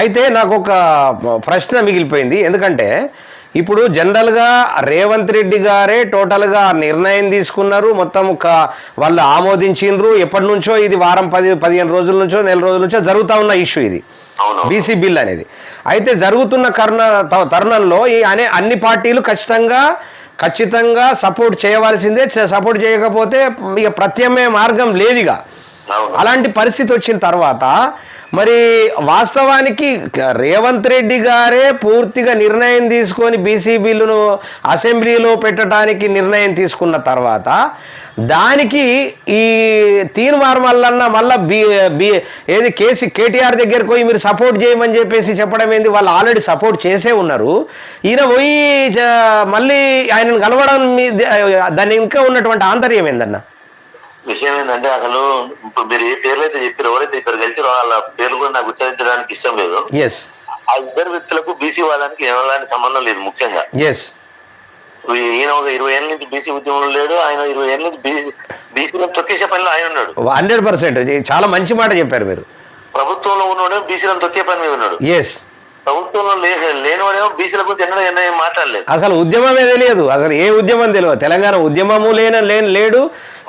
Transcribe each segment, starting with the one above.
అయితే నాకు ఒక ప్రశ్న మిగిలిపోయింది. ఎందుకంటే ఇప్పుడు జనరల్గా రేవంత్ రెడ్డి గారే టోటల్గా నిర్ణయం తీసుకున్నారు. మొత్తం ఒక వాళ్ళు ఆమోదించిండ్రు. ఎప్పటి నుంచో ఇది వారం పది పదిహేను రోజుల నుంచో నెల రోజుల నుంచో జరుగుతూ ఉన్న ఇష్యూ ఇది. అవును. బీసీ బిల్ అనేది. అయితే జరుగుతున్న కర్ణ తరుణంలో ఈ అనే అన్ని పార్టీలు ఖచ్చితంగా ఖచ్చితంగా సపోర్ట్ చేయవలసిందే. సపోర్ట్ చేయకపోతే ఇక ప్రత్యామ్నాయ మార్గం లేదుగా. అలాంటి పరిస్థితి వచ్చిన తర్వాత మరి వాస్తవానికి రేవంత్ రెడ్డి గారే పూర్తిగా నిర్ణయం తీసుకొని బీసీ బిల్లును అసెంబ్లీలో పెట్టడానికి నిర్ణయం తీసుకున్న తర్వాత దానికి ఈ తీర్మార్ మల్లన్న మళ్ళా బి బి ఏది కేసీ కేటీఆర్ దగ్గరికి పోయి మీరు సపోర్ట్ చేయమని చెప్పేసి చెప్పడం ఏంది? వాళ్ళు ఆల్రెడీ సపోర్ట్ చేసే ఉన్నారు. ఈయన పోయి చ- మళ్ళీ ఆయనను కలవడం మీ దాని ఇంకా ఉన్నటువంటి ఆంతర్యం ఏందన్నా? విషయం ఏంటంటే అసలు ఇప్పుడు మీరు ఏ పేర్లు అయితే చెప్పారు ఎవరైతే ఇద్దరు కలిసి వాళ్ళ పేర్లు కూడా నాకు ఉచ్చరించడానికి ఇష్టం లేదు. ఆ ఇద్దరు వ్యక్తులకు బీసీ వాళ్ళకి ఎలాంటి సంబంధం లేదు ముఖ్యంగా. ఈయన ఒక ఇరవై ఏళ్ళ నుంచి బీసీ ఉద్యమంలో లేడు ఆయన ఇరవై ఏళ్ళ నుంచి బీసీ బీసీలో తొక్కేసే పనిలో ఆయన ఉన్నాడు. Hundred percent. చాలా మంచి మాట చెప్పారు మీరు. ప్రభుత్వంలో ఉన్నవాడేమో బీసీలను తొక్కే పని మీద ఉన్నాడు. ఎస్ ప్రభుత్వంలో లేనివాడేమో బీసీల గురించి ఎన్నో మాట్లాడలేదు. అసలు ఉద్యమమే తెలియదు అసలు ఏ ఉద్యమం తెలియదు. తెలంగాణ ఉద్యమము లేన లేని లేడు.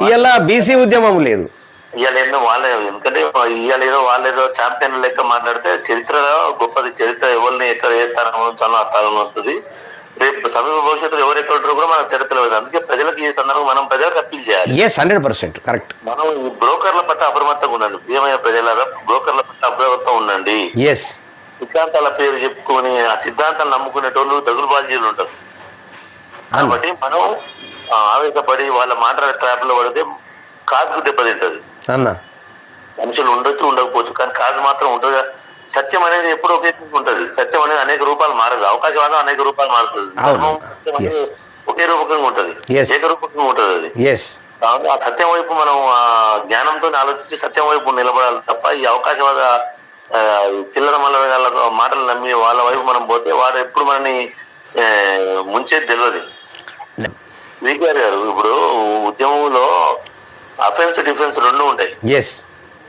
ఇవాళ బీసీ ఉద్యమం లేదు. ఇవాళ ఏందో వాళ్ళే ఎందుకంటే ఇవాళ ఏదో వాళ్ళు ఏదో ఛాంపియన్ లెక్క మాట్లాడితే చరిత్రలో గొప్పది చరిత్ర ఎవరిని ఎక్కడ ఏ స్థానం చాలా స్థానం వస్తుంది. రేపు సమీప భవిష్యత్తులో ఎవరు ఎక్కడ ఉంటారో కూడా మనకు చరిత్ర లేదు. అందుకే ప్రజలకు ఈ సందర్భం మనం ప్రజలకు అప్పీల్ చేయాలి. ఎస్ హండ్రెడ్ పర్సెంట్ కరెక్ట్ మనం బ్రోకర్ల పట్ల అప్రమత్తంగా ఉండండి. ప్రియమైన ప్రజలారా బ్రోకర్ల పట్ల అప్రమత్తం ఉండండి. ఎస్ సిద్ధాంతాల పేరు చెప్పుకొని ఆ సిద్ధాంతాలు నమ్ముకునేటోళ్ళు దగులు బాధ్యులు ఉంటారు. కాబట్టి మనం ఆవేశపడి వాళ్ళ మాటల ట్రాప్లో పడితే కాదుకు దెబ్బతింటది. మనుషులు ఉండొచ్చు ఉండకపోవచ్చు కానీ కాజు మాత్రం ఉంటుంది. సత్యం అనేది ఎప్పుడు ఒకే ఉంటుంది. సత్యం అనేది అనేక రూపాలు మారదు. అవకాశవాదం అనేక రూపాలు మారుతుంది. ఒకే రూపకంగా ఉంటది. ఏకరూపకంగా ఉంటది అది. ఆ సత్యం వైపు మనం ఆ జ్ఞానంతో ఆలోచించి సత్యం వైపు నిలబడాలి తప్ప ఈ అవకాశవాద చిల్లర మల్లర మాటలు నమ్మి వాళ్ళ వైపు మనం పోతే వాడు ఎప్పుడు మనని ఆ, ముంచేది తెలియదు వికేఆర్ గారు ఇప్పుడు ఉద్యమంలో అఫెన్స్ డిఫెన్స్ రెండు ఉంటాయి.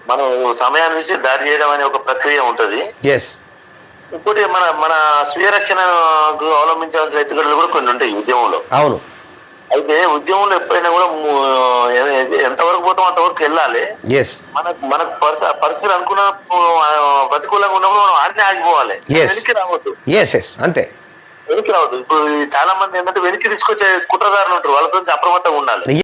మనం సమయాన్ని నుంచి దాడి చేయడం అనే ఒక ప్రక్రియ ఉంటది. ఇంకోటి మన మన స్వీయ రక్షణకు అవలంబించాల్సిన ఎత్తుగడలు కూడా కొన్ని ఉంటాయి ఉద్యమంలో. అవును. అయితే ఉద్యమంలో ఎప్పుడైనా కూడా ఎంతవరకు పోతాం అంతవరకు వెళ్ళాలి. మనకు మనకు పరిస్థ- పరిస్థితులు అనుకున్న ప్రతికూలంగా ఉన్నప్పుడు మనం ఆడనే ఆగిపోవాలి. వెనక్కి రావద్దు. ఎస్ ఎస్ అంతే. వెనక్కి రావద్దు. ఇప్పుడు చాలా మంది ఏంటంటే వెనక్కి తీసుకొచ్చే కుట్రదారులు ఉంటారు. వాళ్ళ గురించి అప్రమత్తంగా ఉండాలి.